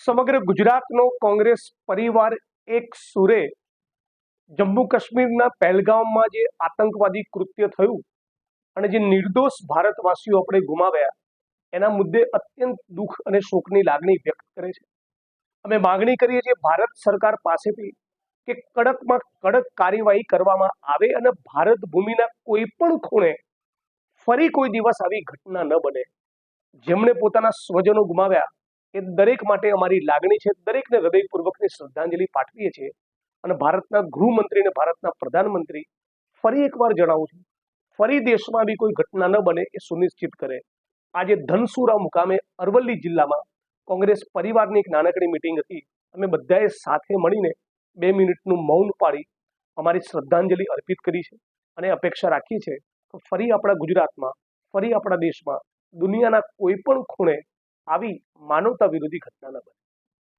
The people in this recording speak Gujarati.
સમગ્ર ગુજરાતનો કોંગ્રેસ પરિવાર એક સુરે જમ્મુ કાશ્મીરના પહેલગામમાં જે આતંકવાદી કૃત્ય થયું અને જે નિર્દોષ ભારતવાસીઓ આપણે ગુમાવ્યા, એના મુદ્દે અત્યંત દુઃખ અને શોકની લાગણી વ્યક્ત કરે છે. અમે માગણી કરીએ છીએ ભારત સરકાર પાસેથી કે કડકમાં કડક કાર્યવાહી કરવામાં આવે અને ભારત ભૂમિના કોઈ પણ ખૂણે ફરી કોઈ દિવસ આવી ઘટના ન બને. જેમણે પોતાના સ્વજનો ગુમાવ્યા એ દરેક માટે અમારી લાગણી છે. દરેકને હૃદયપૂર્વકની શ્રદ્ધાંજલિ પાઠવીએ છીએ. અને ભારતના ગૃહમંત્રી અને ભારતના પ્રધાનમંત્રી ફરી એકવાર જણાવું છું. ફરી દેશમાં બી કોઈ ઘટના ન બને એ સુનિશ્ચિત કરે. આજે ધનસુરા મુકામે અરવલ્લી જિલ્લામાં કોંગ્રેસ પરિવારની એક નાનકડી મિટિંગ હતી. અમે બધાએ સાથે મળીને બે મિનિટનું મૌન પાડી અમારી શ્રદ્ધાંજલિ અર્પિત કરી છે અને અપેક્ષા રાખી છે કે ફરી આપણા ગુજરાતમાં, ફરી આપણા દેશમાં દુનિયાના કોઈ પણ ખૂણે આવી માનવતા વિરોધી ઘટના ન બને.